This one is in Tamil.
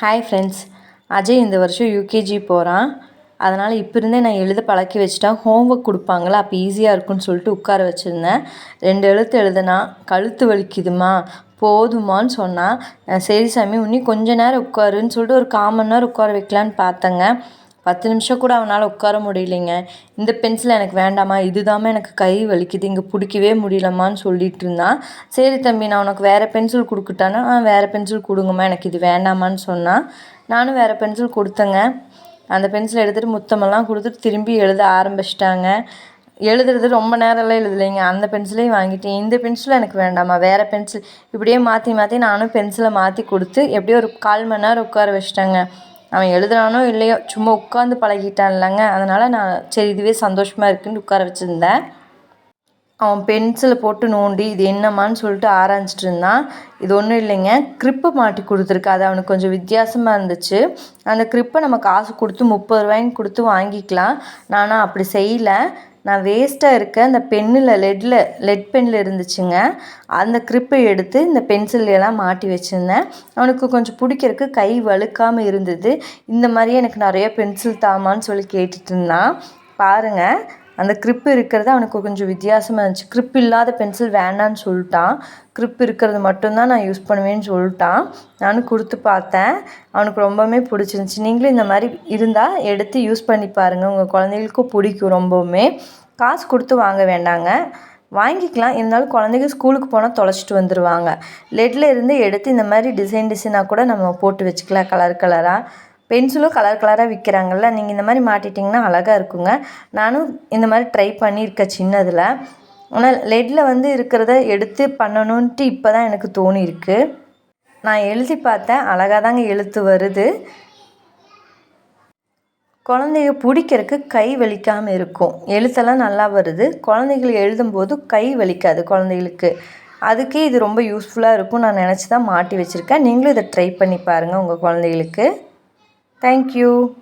ஹாய் ஃப்ரெண்ட்ஸ் அஜய் இந்த வருஷம் யூகேஜி போகிறான் அதனால் இப்போ இருந்தே நான் எழுத பழக்கி வச்சுட்டேன். ஹோம்ஒர்க் கொடுப்பாங்களா அப்போ ஈஸியாக இருக்கும்னு சொல்லிட்டு உட்கார வச்சுருந்தேன். ரெண்டு எழுத்து எழுதுனா கழுத்து வலிக்குதுமா போதுமான்னு சொன்னால் சரி சாமி இன்னும் கொஞ்ச நேரம் உட்காருன்னு சொல்லிட்டு ஒரு கால் மணி நேரம் உட்கார வைக்கலான்னு பார்த்தேங்க. பத்து நிமிஷம் கூட அவனால் உட்கார முடியலைங்க. இந்த பென்சில் எனக்கு வேண்டாமா? இதுதாம்மா எனக்கு கை வலிக்குது. இங்கே பிடிக்கவே முடியலம்மான்னு சொல்லிட்டு இருந்தான். சரி தம்பி நான் உனக்கு வேறு பென்சில் கொடுக்கட்டானா ஆ வேறு பென்சில் கொடுங்கம்மா. எனக்கு இது வேண்டாமான்னு சொன்னான். நானும் வேறு பென்சில் கொடுத்தேங்க. அந்த பென்சில் எடுத்துகிட்டு முத்தமெல்லாம் கொடுத்துட்டு திரும்பி எழுத ஆரம்பிச்சிட்டாங்க. எழுதுறது ரொம்ப நேரம்லாம் எழுதலைங்க. அந்த பென்சிலையும் வாங்கிட்டேன். இந்த பென்சிலும் எனக்கு வேண்டாமா வேறு பென்சில். இப்படியே மாற்றி மாற்றி நானும் பென்சிலை மாற்றி கொடுத்து எப்படியோ ஒரு கால் மணி நேரம் உட்கார வச்சிட்டேங்க. அவன் எழுதுனானோ இல்லையோ சும்மா உட்காந்து பழகிட்டான் இல்லைங்க அதனால் நான் சரி இதுவே சந்தோஷமாக இருக்குன்னு உட்கார வச்சுருந்தேன். அவன் பென்சிலை போட்டு நோண்டி இது என்னம்மான்னு சொல்லிட்டு ஆராய்ஞ்சிட்டு இருந்தான். இது ஒன்றும் இல்லைங்க. க்ரிப்பு மாட்டி கொடுத்துருக்கு. அது அவனுக்கு கொஞ்சம் வித்தியாசமாக இருந்துச்சு. அந்த க்ரிப்பை நம்ம காசு கொடுத்து முப்பது ரூபாய்ன்னு கொடுத்து வாங்கிக்கலாம். நானும் அப்படி செய்யலை. நான் வேஸ்ட்டாக இருக்க அந்த பென்னில் லெட்டில் லெட் பென்னில் இருந்துச்சுங்க. அந்த கிரிப்பை எடுத்து இந்த பென்சில்லாம் மாட்டி வச்சுருந்தேன். அவனுக்கு கொஞ்சம் பிடிக்கிறதுக்கு கை வழுக்காமல் இருந்தது. இந்த மாதிரியே எனக்கு நிறைய பென்சில் தாமான்னு சொல்லி கேட்டுட்டு இருந்தான். பாருங்கள் அந்த க்ரிப் இருக்கிறது அவனுக்கு கொஞ்சம் வித்தியாசமாக இருந்துச்சு. க்ரிப் இல்லாத பென்சில் வேண்டான்னு சொல்லிட்டான். க்ரிப் இருக்கிறது மட்டும்தான் நான் யூஸ் பண்ணுவேன்னு சொல்லிட்டான். நானும் கொடுத்து பார்த்தேன். அவனுக்கு ரொம்பவுமே பிடிச்சிருந்துச்சி. நீங்களும் இந்த மாதிரி இருந்தால் எடுத்து யூஸ் பண்ணி பாருங்கள் உங்கள் குழந்தைகளுக்கும் பிடிக்கும் ரொம்பவுமே. காசு கொடுத்து வாங்க வேண்டாங்க. வாங்கிக்கலாம். இருந்தாலும் குழந்தைங்க ஸ்கூலுக்கு போனால் தொலைச்சிட்டு வந்துடுவாங்க லெட்டில் இருந்து எடுத்து இந்த மாதிரி டிசைன் டிசைனாக கூட நம்ம போட்டு வச்சுக்கலாம். கலர் கலராக பென்சிலும் கலர் கலராக விற்கிறாங்கல்ல நீங்கள் இந்த மாதிரி மாட்டிட்டிங்கன்னா அழகாக இருக்குங்க. நானும் இந்த மாதிரி ட்ரை பண்ணியிருக்கேன் சின்னதில். ஆனால் லெட்டில் வந்து இருக்கிறத எடுத்து பண்ணணுன்ட்டு இப்போ தான் எனக்கு தோணியிருக்கு. நான் எழுதி பார்த்தேன் அழகாக தாங்க எழுத்து வருது. குழந்தைய பிடிக்கிறதுக்கு கை வலிக்காமல் இருக்கும். எழுத்தெல்லாம் நல்லா வருது. குழந்தைகள் எழுதும்போது கை வலிக்காது குழந்தைகளுக்கு. அதுக்கே இது ரொம்ப யூஸ்ஃபுல்லாக இருக்கும். நான் நினச்சி தான் மாட்டி வச்சுருக்கேன். நீங்களும் இதை ட்ரை பண்ணி பாருங்கள் உங்கள் குழந்தைகளுக்கு. Thank you.